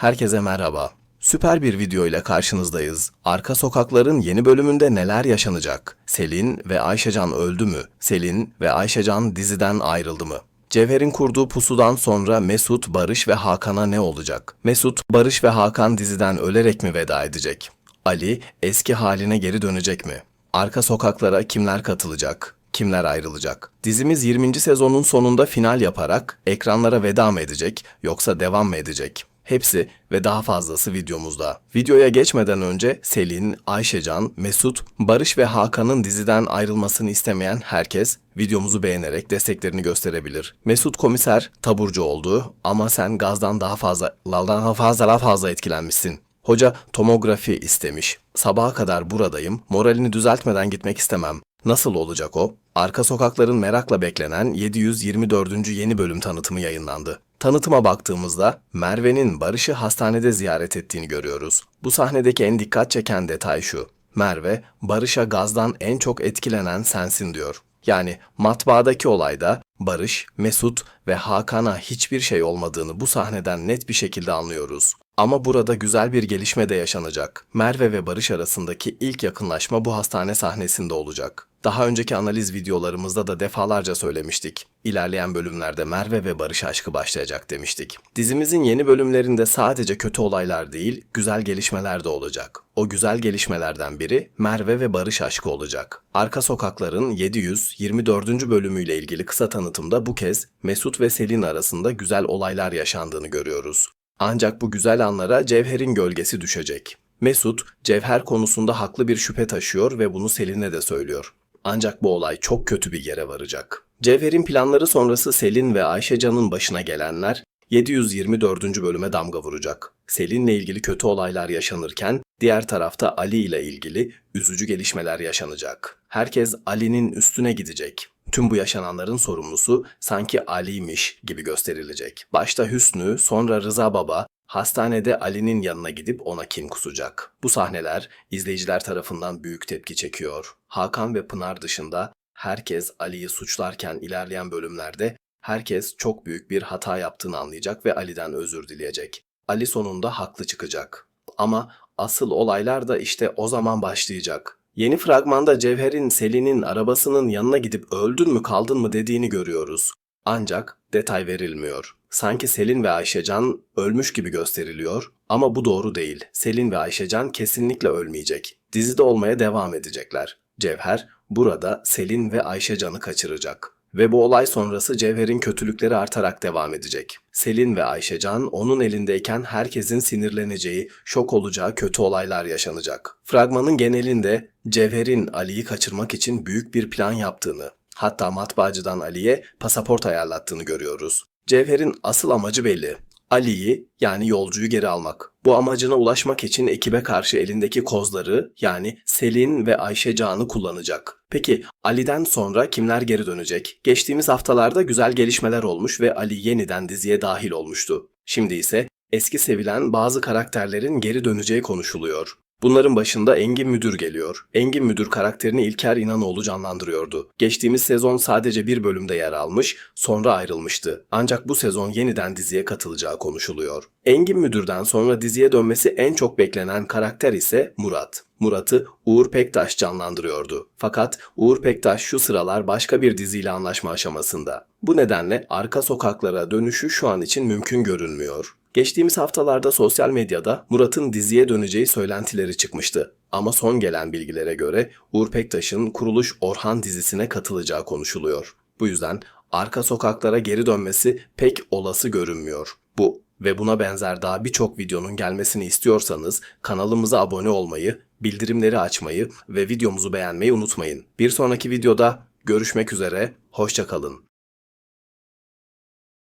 Herkese merhaba. Süper bir video ile karşınızdayız. Arka Sokaklar'ın yeni bölümünde neler yaşanacak? Selin ve Ayşecan öldü mü? Selin ve Ayşecan diziden ayrıldı mı? Cevher'in kurduğu pusudan sonra Mesut, Barış ve Hakan'a ne olacak? Mesut, Barış ve Hakan diziden ölerek mi veda edecek? Ali eski haline geri dönecek mi? Arka sokaklara kimler katılacak? Kimler ayrılacak? Dizimiz 20. sezonun sonunda final yaparak ekranlara veda mı edecek yoksa devam mı edecek? Hepsi ve daha fazlası videomuzda. Videoya geçmeden önce Selin, Ayşecan, Mesut, Barış ve Hakan'ın diziden ayrılmasını istemeyen herkes videomuzu beğenerek desteklerini gösterebilir. Mesut komiser taburcu oldu ama sen gazdan daha fazla, laldan daha fazla daha fazla etkilenmişsin. Hoca tomografi istemiş. Sabaha kadar buradayım. Moralini düzeltmeden gitmek istemem. Nasıl olacak o? Arka sokakların merakla beklenen 724. yeni bölüm tanıtımı yayınlandı. Tanıtıma baktığımızda Merve'nin Barış'ı hastanede ziyaret ettiğini görüyoruz. Bu sahnedeki en dikkat çeken detay şu. Merve, Barış'a gazdan en çok etkilenen sensin diyor. Yani matbaadaki olayda Barış, Mesut ve Hakan'a hiçbir şey olmadığını bu sahneden net bir şekilde anlıyoruz. Ama burada güzel bir gelişme de yaşanacak. Merve ve Barış arasındaki ilk yakınlaşma bu hastane sahnesinde olacak. Daha önceki analiz videolarımızda da defalarca söylemiştik. İlerleyen bölümlerde Merve ve Barış aşkı başlayacak demiştik. Dizimizin yeni bölümlerinde sadece kötü olaylar değil, güzel gelişmeler de olacak. O güzel gelişmelerden biri Merve ve Barış aşkı olacak. Arka Sokaklar'ın 724. bölümüyle ilgili kısa tanıtımda bu kez Mesut ve Selin arasında güzel olaylar yaşandığını görüyoruz. Ancak bu güzel anlara Cevher'in gölgesi düşecek. Mesut, Cevher konusunda haklı bir şüphe taşıyor ve bunu Selin'e de söylüyor. Ancak bu olay çok kötü bir yere varacak. Cevher'in planları sonrası Selin ve Ayşecan'ın başına gelenler 724. bölüme damga vuracak. Selin'le ilgili kötü olaylar yaşanırken diğer tarafta Ali ile ilgili üzücü gelişmeler yaşanacak. Herkes Ali'nin üstüne gidecek. Tüm bu yaşananların sorumlusu sanki Ali'ymiş gibi gösterilecek. Başta Hüsnü, sonra Rıza Baba, hastanede Ali'nin yanına gidip ona kin kusacak. Bu sahneler izleyiciler tarafından büyük tepki çekiyor. Hakan ve Pınar dışında herkes Ali'yi suçlarken ilerleyen bölümlerde herkes çok büyük bir hata yaptığını anlayacak ve Ali'den özür dileyecek. Ali sonunda haklı çıkacak. Ama asıl olaylar da işte o zaman başlayacak. Yeni fragmanda Cevher'in Selin'in arabasının yanına gidip öldün mü kaldın mı dediğini görüyoruz. Ancak detay verilmiyor. Sanki Selin ve Ayşecan ölmüş gibi gösteriliyor ama bu doğru değil. Selin ve Ayşecan kesinlikle ölmeyecek. Dizide olmaya devam edecekler. Cevher burada Selin ve Ayşecan'ı kaçıracak. Ve bu olay sonrası Cevher'in kötülükleri artarak devam edecek. Selin ve Ayşecan onun elindeyken herkesin sinirleneceği, şok olacağı kötü olaylar yaşanacak. Fragmanın genelinde Cevher'in Ali'yi kaçırmak için büyük bir plan yaptığını, hatta matbaacıdan Ali'ye pasaport ayarlattığını görüyoruz. Cevher'in asıl amacı belli. Ali'yi yani yolcuyu geri almak. Bu amacına ulaşmak için ekibe karşı elindeki kozları yani Selin ve Ayşe Can'ı kullanacak. Peki Ali'den sonra kimler geri dönecek? Geçtiğimiz haftalarda güzel gelişmeler olmuş ve Ali yeniden diziye dahil olmuştu. Şimdi ise eski sevilen bazı karakterlerin geri döneceği konuşuluyor. Bunların başında Engin Müdür geliyor. Engin Müdür karakterini İlker İnanoğlu canlandırıyordu. Geçtiğimiz sezon sadece bir bölümde yer almış, sonra ayrılmıştı. Ancak bu sezon yeniden diziye katılacağı konuşuluyor. Engin Müdür'den sonra diziye dönmesi en çok beklenen karakter ise Murat. Murat'ı Uğur Pektaş canlandırıyordu. Fakat Uğur Pektaş şu sıralar başka bir diziyle anlaşma aşamasında. Bu nedenle arka sokaklara dönüşü şu an için mümkün görünmüyor. Geçtiğimiz haftalarda sosyal medyada Murat'ın diziye döneceği söylentileri çıkmıştı. Ama son gelen bilgilere göre Uğur Pektaş'ın Kuruluş Orhan dizisine katılacağı konuşuluyor. Bu yüzden arka sokaklara geri dönmesi pek olası görünmüyor. Bu ve buna benzer daha birçok videonun gelmesini istiyorsanız kanalımıza abone olmayı, bildirimleri açmayı ve videomuzu beğenmeyi unutmayın. Bir sonraki videoda görüşmek üzere, hoşçakalın.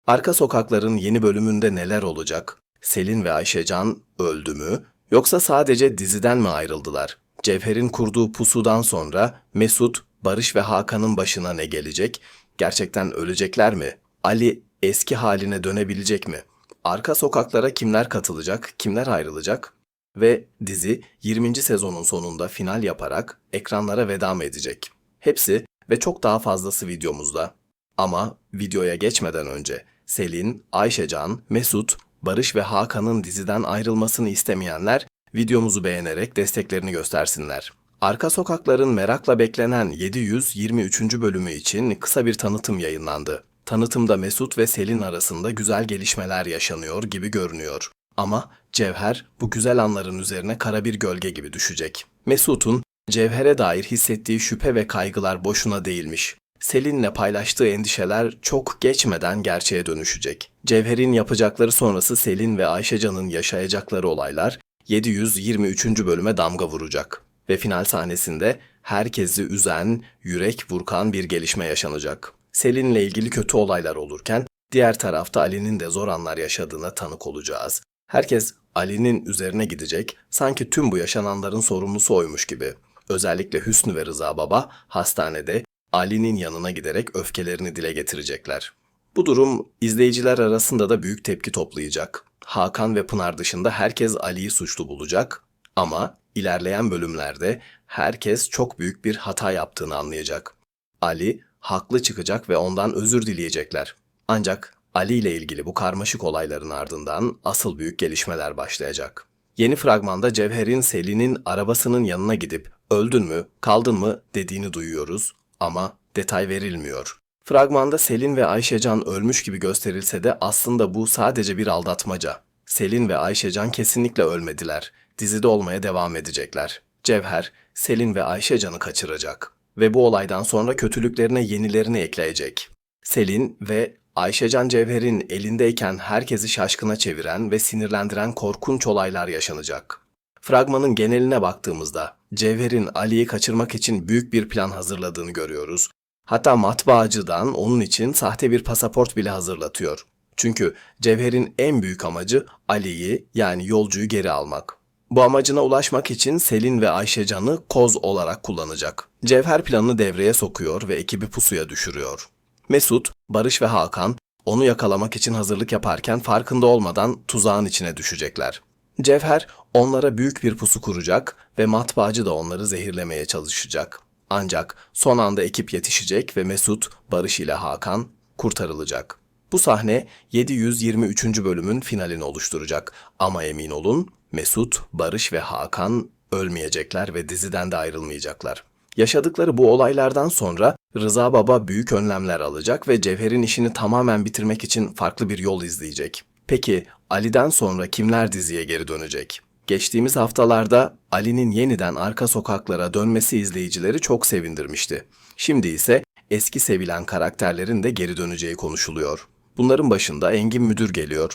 Arka Sokaklar'ın yeni bölümünde neler olacak? Selin ve Ayşecan öldü mü? Yoksa sadece diziden mi ayrıldılar? Cevher'in kurduğu pusudan sonra Mesut, Barış ve Hakan'ın başına ne gelecek? Gerçekten ölecekler mi? Ali eski haline dönebilecek mi? Arka sokaklara kimler katılacak, kimler ayrılacak? Ve dizi 20. sezonun sonunda final yaparak ekranlara veda mı edecek? Hepsi ve çok daha fazlası videomuzda. Ama videoya geçmeden önce Selin, Ayşecan, Mesut, Barış ve Hakan'ın diziden ayrılmasını istemeyenler videomuzu beğenerek desteklerini göstersinler. Arka Sokaklar'ın merakla beklenen 723. bölümü için kısa bir tanıtım yayınlandı. Tanıtımda Mesut ve Selin arasında güzel gelişmeler yaşanıyor gibi görünüyor. Ama Cevher bu güzel anların üzerine kara bir gölge gibi düşecek. Mesut'un Cevher'e dair hissettiği şüphe ve kaygılar boşuna değilmiş. Selin'le paylaştığı endişeler çok geçmeden gerçeğe dönüşecek. Cevher'in yapacakları sonrası Selin ve Ayşecan'ın yaşayacakları olaylar 723. bölüme damga vuracak. Ve final sahnesinde herkesi üzen, yürek burkan bir gelişme yaşanacak. Selin'le ilgili kötü olaylar olurken diğer tarafta Ali'nin de zor anlar yaşadığına tanık olacağız. Herkes Ali'nin üzerine gidecek, sanki tüm bu yaşananların sorumlusu oymuş gibi. Özellikle Hüsnü ve Rıza Baba hastanede Ali'nin yanına giderek öfkelerini dile getirecekler. Bu durum izleyiciler arasında da büyük tepki toplayacak. Hakan ve Pınar dışında herkes Ali'yi suçlu bulacak ama ilerleyen bölümlerde herkes çok büyük bir hata yaptığını anlayacak. Ali haklı çıkacak ve ondan özür dileyecekler. Ancak Ali ile ilgili bu karmaşık olayların ardından asıl büyük gelişmeler başlayacak. Yeni fragmanda Cevher'in Selin'in arabasının yanına gidip öldün mü, kaldın mı dediğini duyuyoruz ama detay verilmiyor. Fragmanda Selin ve Ayşecan ölmüş gibi gösterilse de aslında bu sadece bir aldatmaca. Selin ve Ayşecan kesinlikle ölmediler. Dizide olmaya devam edecekler. Cevher, Selin ve Ayşecan'ı kaçıracak ve bu olaydan sonra kötülüklerine yenilerini ekleyecek. Selin ve Ayşecan Cevher'in elindeyken herkesi şaşkına çeviren ve sinirlendiren korkunç olaylar yaşanacak. Fragmanın geneline baktığımızda Cevher'in Ali'yi kaçırmak için büyük bir plan hazırladığını görüyoruz. Hatta matbaacıdan onun için sahte bir pasaport bile hazırlatıyor. Çünkü Cevher'in en büyük amacı Ali'yi yani yolcuyu geri almak. Bu amacına ulaşmak için Selin ve Ayşecan'ı koz olarak kullanacak. Cevher planını devreye sokuyor ve ekibi pusuya düşürüyor. Mesut, Barış ve Hakan onu yakalamak için hazırlık yaparken farkında olmadan tuzağın içine düşecekler. Cevher onlara büyük bir pusu kuracak ve matbaacı da onları zehirlemeye çalışacak. Ancak son anda ekip yetişecek ve Mesut, Barış ile Hakan kurtarılacak. Bu sahne 723. bölümün finalini oluşturacak ama emin olun Mesut, Barış ve Hakan ölmeyecekler ve diziden de ayrılmayacaklar. Yaşadıkları bu olaylardan sonra Rıza Baba büyük önlemler alacak ve Cevher'in işini tamamen bitirmek için farklı bir yol izleyecek. Peki Ali'den sonra kimler diziye geri dönecek? Geçtiğimiz haftalarda Ali'nin yeniden arka sokaklara dönmesi izleyicileri çok sevindirmişti. Şimdi ise eski sevilen karakterlerin de geri döneceği konuşuluyor. Bunların başında Engin Müdür geliyor.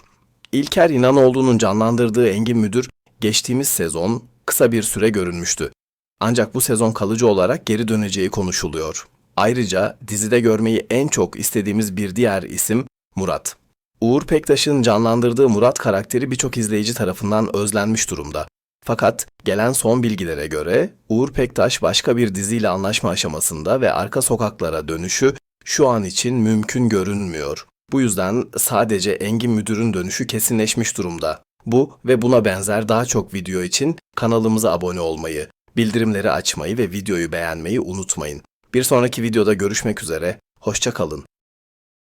İlker İnanoğlu'nun canlandırdığı Engin Müdür geçtiğimiz sezon kısa bir süre görünmüştü. Ancak bu sezon kalıcı olarak geri döneceği konuşuluyor. Ayrıca dizide görmeyi en çok istediğimiz bir diğer isim Murat. Uğur Pektaş'ın canlandırdığı Murat karakteri birçok izleyici tarafından özlenmiş durumda. Fakat gelen son bilgilere göre Uğur Pektaş başka bir diziyle anlaşma aşamasında ve arka sokaklara dönüşü şu an için mümkün görünmüyor. Bu yüzden sadece Engin Müdür'ün dönüşü kesinleşmiş durumda. Bu ve buna benzer daha çok video için kanalımıza abone olmayı, bildirimleri açmayı ve videoyu beğenmeyi unutmayın. Bir sonraki videoda görüşmek üzere, hoşça kalın.